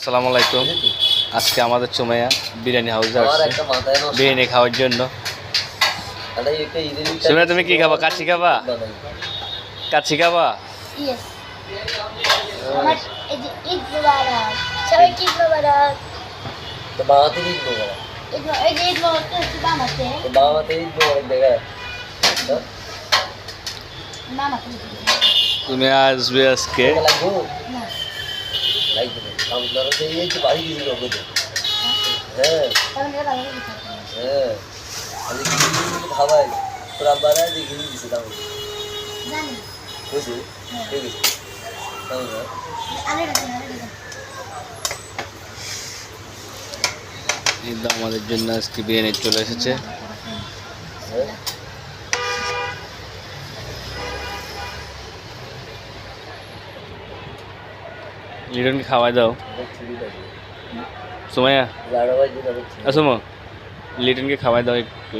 আসসালামু আলাইকুম। আজকে আমাদের চুমাইয়া বিরিয়ানি হাউসে আসছে। বিরিয়ানি খাওয়ার জন্য। সুমিয়া, তুমি কি খাবা? কাছি খাবা? কাছি খাবা? তুমি আসবে আজকে। এই যে বাড়ি গেছিল ওকে হ্যাঁ। হ্যাঁ তোরা ঘিরে দিছে বুঝলি ঠিক আছে কিন্তু আমাদের জন্য আজকে বিরিয়ানি চলে এসেছে। হ্যাঁ লিটনকে খাওয়াই দাও। সুমাইয়া। আসুমো লিটনকে খাওয়াই দাও একটু।